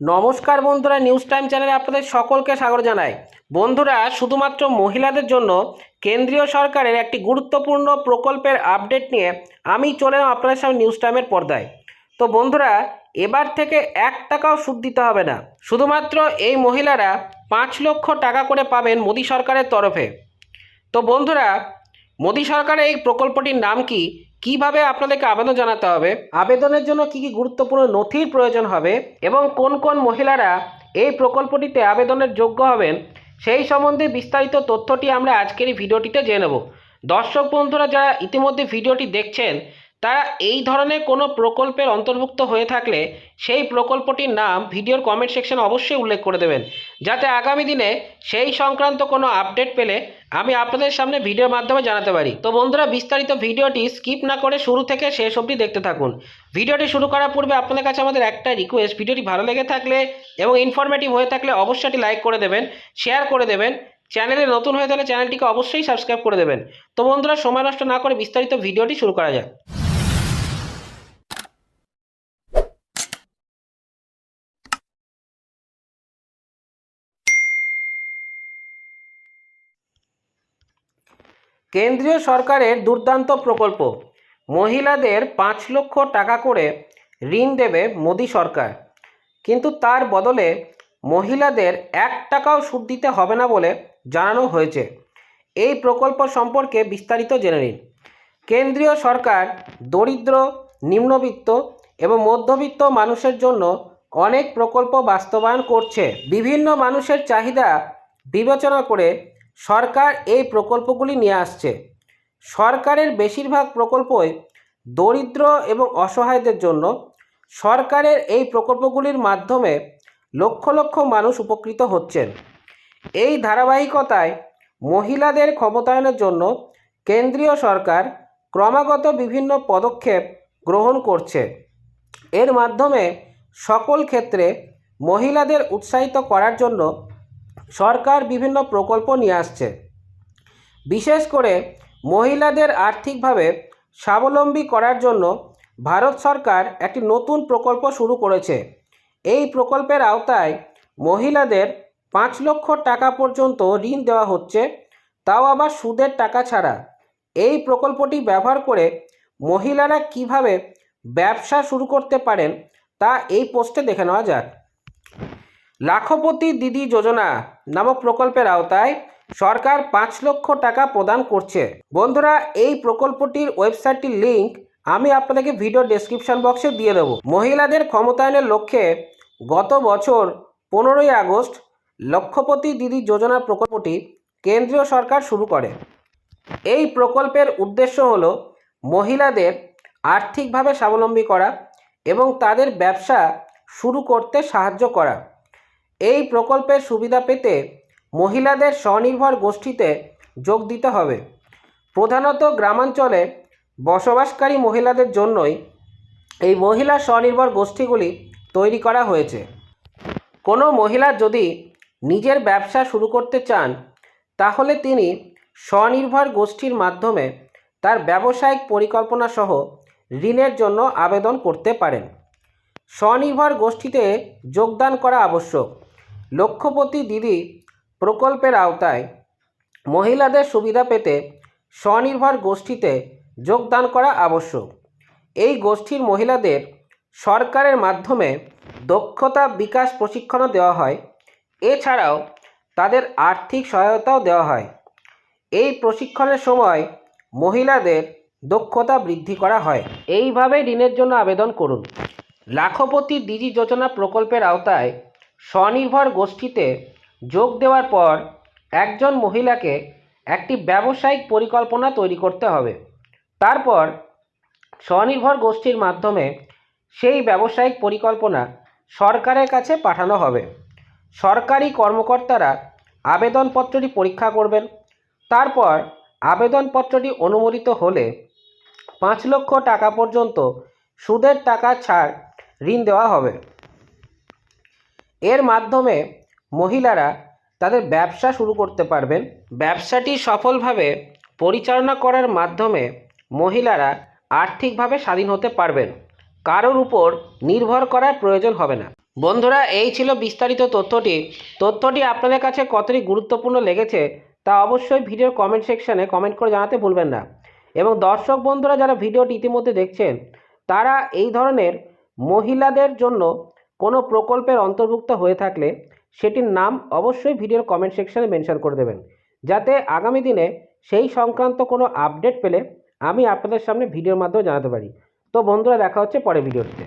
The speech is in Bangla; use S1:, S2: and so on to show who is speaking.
S1: নমস্কার বন্ধুরা নিউজ টাইম চ্যানেলে আপনাদের সকলকে স্বাগত জানাই। বন্ধুরা, শুধুমাত্র মহিলাদের জন্য কেন্দ্রীয় সরকারের একটি গুরুত্বপূর্ণ প্রকল্পের আপডেট নিয়ে আমি চলে এলাম আপনাদের সামনে নিউজ টাইমের পর্দায়। তো বন্ধুরা, এবার থেকে এক টাকাও সুদ দিতে হবে না। শুধুমাত্র এই মহিলারা পাঁচ লক্ষ টাকা করে পাবেন মোদী সরকারের তরফে। তো বন্ধুরা, মোদী সরকারের এই প্রকল্পটির নাম কি? কীভাবে আপনাদেরকে আবেদন জানাতে হবে? আবেদনের জন্য কি কি গুরুত্বপূর্ণ নথির প্রয়োজন হবে? এবং কোন কোন মহিলারা এই প্রকল্পটিতে আবেদনের যোগ্য হবেন? সেই সম্বন্ধে বিস্তারিত তথ্যটি আমরা আজকের এই ভিডিওটিতে জেনে নেব। দর্শক বন্ধুরা, যারা ইতিমধ্যে ভিডিওটি দেখছেন, তারা এই ধরনের কোনো প্রকল্পের অন্তর্ভুক্ত হয়ে থাকলে সেই প্রকল্পটির নাম ভিডিওর কমেন্ট সেকশনে অবশ্যই উল্লেখ করে দেবেন। যাতে আগামী দিনে সেই সংক্রান্ত কোনো আপডেট পেলে আমি আপনাদের সামনে ভিডিওর মাধ্যমে জানাতে পারি। তো বন্ধুরা, বিস্তারিত ভিডিওটি স্কিপ না করে শুরু থেকে শেষ অবধি দেখতে থাকুন। ভিডিওটি শুরু করার পূর্বে আপনাদের কাছে আমাদের একটা রিকোয়েস্ট ভিডিওটি ভালো লেগে থাকলে এবং ইনফরমেটিভ হয়ে থাকলে অবশ্যই লাইক করে দেবেন শেয়ার করে দেবেন। চ্যানেলে নতুন হয়ে থাকলে চ্যানেলটিকে অবশ্যই সাবস্ক্রাইব করে দেবেন। তো বন্ধুরা, সময় নষ্ট না করে বিস্তারিত ভিডিওটি শুরু করা যাক। কেন্দ্রীয় সরকারের দুর্দান্ত প্রকল্প। মহিলাদের পাঁচ লক্ষ টাকা করে ঋণ দেবে মোদী সরকার। কিন্তু তার বদলে মহিলাদের এক টাকাও সুদ দিতে হবে না বলে জানানো হয়েছে। এই প্রকল্প সম্পর্কে বিস্তারিত জেনে নিন। কেন্দ্রীয় সরকার দরিদ্র, নিম্নবিত্ত এবং মধ্যবিত্ত মানুষের জন্য অনেক প্রকল্প বাস্তবায়ন করছে। বিভিন্ন মানুষের চাহিদা বিবেচনা করে সরকার এই প্রকল্পগুলি নিয়ে আসছে। সরকারের বেশিরভাগ প্রকল্পই দরিদ্র এবং অসহায়দের জন্য। সরকারের এই প্রকল্পগুলির মাধ্যমে লক্ষ লক্ষ মানুষ উপকৃত হচ্ছেন। এই ধারাবাহিকতায় মহিলাদের ক্ষমতায়নের জন্য কেন্দ্রীয় সরকার ক্রমাগত বিভিন্ন পদক্ষেপ গ্রহণ করছে। এর মাধ্যমে সকল ক্ষেত্রে মহিলাদের উৎসাহিত করার জন্য সরকার বিভিন্ন প্রকল্প নিয়ে আসছে। বিশেষ করে মহিলাদের আর্থিকভাবে স্বাবলম্বী করার জন্য ভারত সরকার একটি নতুন প্রকল্প শুরু করেছে। এই প্রকল্পের আওতায় মহিলাদের পাঁচ লক্ষ টাকা পর্যন্ত ঋণ দেওয়া হচ্ছে, তাও আবার সুদের টাকা ছাড়া। এই প্রকল্পটি ব্যবহার করে মহিলারা কীভাবে ব্যবসা শুরু করতে পারেন তা এই পোস্টে দেখে নেওয়া যাক। লাখপতি দিদি যোজনা নামক প্রকল্পের আওতায় সরকার পাঁচ লক্ষ টাকা প্রদান করছে। বন্ধুরা, এই প্রকল্পটির ওয়েবসাইটটির লিঙ্ক আমি আপনাদেরকে ভিডিও ডেসক্রিপশন বক্সে দিয়ে দেবো। মহিলাদের ক্ষমতায়নের লক্ষ্যে গত বছর পনেরোই আগস্ট লক্ষপতি দিদি যোজনা প্রকল্পটি কেন্দ্রীয় সরকার শুরু করে। এই প্রকল্পের উদ্দেশ্য হল মহিলাদের আর্থিকভাবে স্বাবলম্বী করা এবং তাদের ব্যবসা শুরু করতে সাহায্য করা। এই প্রকল্পের সুবিধা পেতে মহিলাদের স্বনির্ভর গোষ্ঠীতে যোগ দিতে হবে। প্রধানত গ্রামাঞ্চলে বসবাসকারী মহিলাদের জন্যই এই মহিলা স্বনির্ভর গোষ্ঠীগুলি তৈরি করা হয়েছে। কোনো মহিলা যদি নিজের ব্যবসা শুরু করতে চান, তাহলে তিনি স্বনির্ভর গোষ্ঠীর মাধ্যমে তার ব্যবসায়িক পরিকল্পনা সহ ঋণের জন্য আবেদন করতে পারেন। স্বনির্ভর গোষ্ঠীতে যোগদান করা আবশ্যক। লক্ষ্যপতি দিদি প্রকল্পের আওতায় মহিলাদের সুবিধা পেতে স্বনির্ভর গোষ্ঠীতে যোগদান করা আবশ্যক। এই গোষ্ঠীর মহিলাদের সরকারের মাধ্যমে দক্ষতা বিকাশ প্রশিক্ষণও দেওয়া হয়। এছাড়াও তাদের আর্থিক সহায়তাও দেওয়া হয়। এই প্রশিক্ষণের সময় মহিলাদের দক্ষতা বৃদ্ধি করা হয়। এইভাবে ঋণের জন্য আবেদন করুন। লাখপতি ডিজি যোজনা প্রকল্পের আওতায় স্বনির্ভর গোষ্ঠীতে যোগ দেওয়ার পর একজন মহিলাকে একটি ব্যবসায়িক পরিকল্পনা তৈরি করতে হবে। তারপর স্বনির্ভর গোষ্ঠীর মাধ্যমে সেই ব্যবসায়িক পরিকল্পনা সরকারের কাছে পাঠানো হবে। সরকারি কর্মকর্তারা আবেদনপত্রটি পরীক্ষা করবেন। তারপর আবেদনপত্রটি অনুমোদিত হলে পাঁচ লক্ষ টাকা পর্যন্ত সুদের টাকা ছাড় ঋণ দেওয়া হবে। এর মাধ্যমে মহিলারা তাদের ব্যবসা শুরু করতে পারবেন। ব্যবসাটি সফলভাবে পরিচালনা করার মাধ্যমে মহিলারা আর্থিকভাবে স্বাধীন হতে পারবেন। কারোর উপর নির্ভর করার প্রয়োজন হবে না। বন্ধুরা, এই ছিল বিস্তারিত তথ্যটি। তথ্যটি আপনাদের কাছে কতটি গুরুত্বপূর্ণ লেগেছে তা অবশ্যই ভিডিওর কমেন্ট সেকশানে কমেন্ট করে জানাতে ভুলবেন না। এবং দর্শক বন্ধুরা যারা ভিডিওটি ইতিমধ্যে দেখছেন, তারা এই ধরনের মহিলাদের জন্য কোনো প্রকল্পের অন্তর্ভুক্ত হয়ে থাকলে সেটির নাম অবশ্যই ভিডিওর কমেন্ট সেকশানে মেনশন করে দেবেন। যাতে আগামী দিনে সেই সংক্রান্ত কোনো আপডেট পেলে আমি আপনাদের সামনে ভিডিওর মাধ্যমে জানাতে পারি। তো বন্ধুরা দেখা হচ্ছে পরে ভিডিওতে